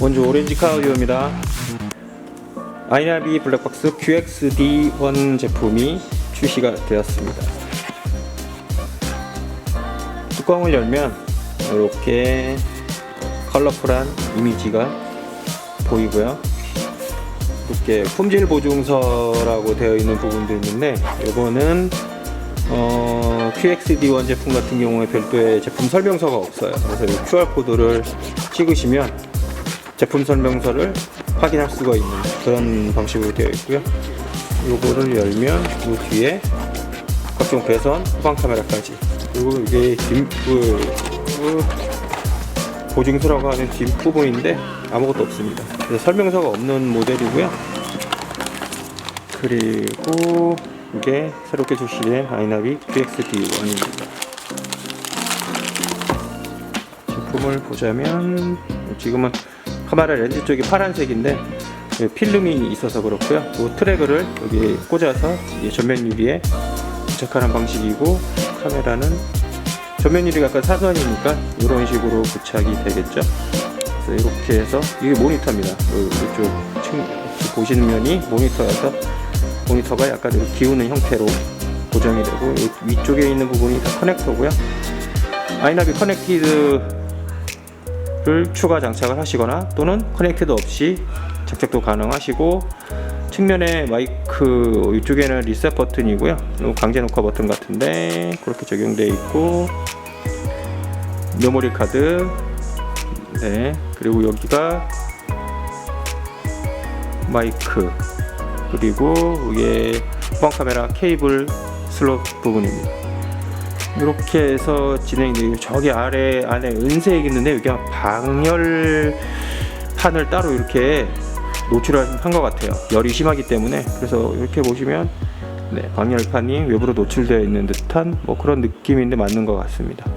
원주 오렌지 카우디오입니다. 아이나비 블랙박스 QXD1 제품이 출시가 되었습니다. 뚜껑을 열면 이렇게 컬러풀한 이미지가 보이고요. 이렇게 품질 보증서라고 되어 있는 부분도 있는데 이거는 어, QXD1 제품 같은 경우에 별도의 제품 설명서가 없어요. 그래서 이 QR 코드를 찍으시면 제품 설명서를 확인할 수가 있는 그런 방식으로 되어 있고요. 요거를 열면 이 뒤에 각종 배선, 후방 카메라까지 그리고 이게 뒷부 보증서라고 하는 뒷 부분인데 아무것도 없습니다. 그래서 설명서가 없는 모델이고요. 그리고 이게 새롭게 출시된 아이나비 QXD1입니다. 제품을 보자면 지금은 카메라 렌즈 쪽이 파란색인데 필름이 있어서 그렇고요. 이 트랙을 여기 꽂아서 전면 유리에 부착하는 방식이고 카메라는 전면 유리가 아까 사선이니까 이런 식으로 부착이 되겠죠. 그래서 이렇게 해서 이게 모니터입니다. 요- 이쪽 층 보시는 면이 모니터여서 모니터가 약간 이렇게 기우는 형태로 고정이 되고 요 위쪽에 있는 부분이 다 커넥터고요. 아이나비 커넥티드 를 추가 장착을 하시거나 또는 커넥트도 없이 장착도 가능하시고 측면에 마이크 이쪽에는 리셋 버튼이고요. 강제 녹화 버튼 같은데 그렇게 적용되어 있고 메모리 카드. 네 그리고 여기가 마이크. 그리고 이게 후방 카메라 케이블 슬롯 부분입니다. 이렇게 해서 진행돼요. 저기 아래 안에 은색 있는데 여기 방열판을 따로 이렇게 노출을 한 것 같아요. 열이 심하기 때문에 그래서 이렇게 보시면 네, 방열판이 외부로 노출되어 있는 듯한 뭐 그런 느낌인데 맞는 것 같습니다.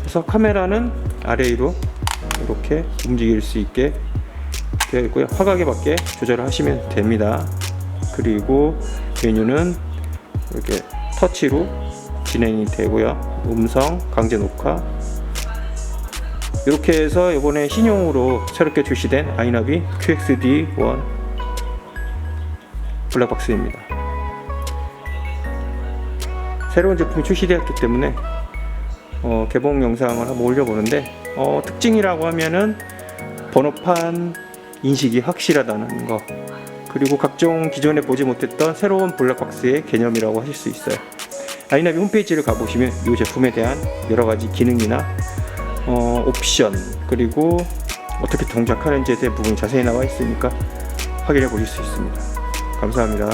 그래서 카메라는 아래 위로 이렇게 움직일 수 있게 되어 있고요. 화각에 맞게 조절을 하시면 됩니다. 그리고 메뉴는 이렇게 터치로 진행이 되고요. 음성, 강제 녹화. 이렇게 해서 이번에 신형으로 새롭게 출시된 아이나비 QXD1 블랙박스입니다. 새로운 제품이 출시되었기 때문에 어, 개봉 영상을 한번 올려보는데 어, 특징이라고 하면은 번호판 인식이 확실하다는 거 그리고 각종 기존에 보지 못했던 새로운 블랙박스의 개념이라고 하실 수 있어요. 아이나비 홈페이지를 가보시면 이 제품에 대한 여러 가지 기능이나 어, 옵션 그리고 어떻게 동작하는지에 대한 부분이 자세히 나와 있으니까 확인해 보실 수 있습니다. 감사합니다.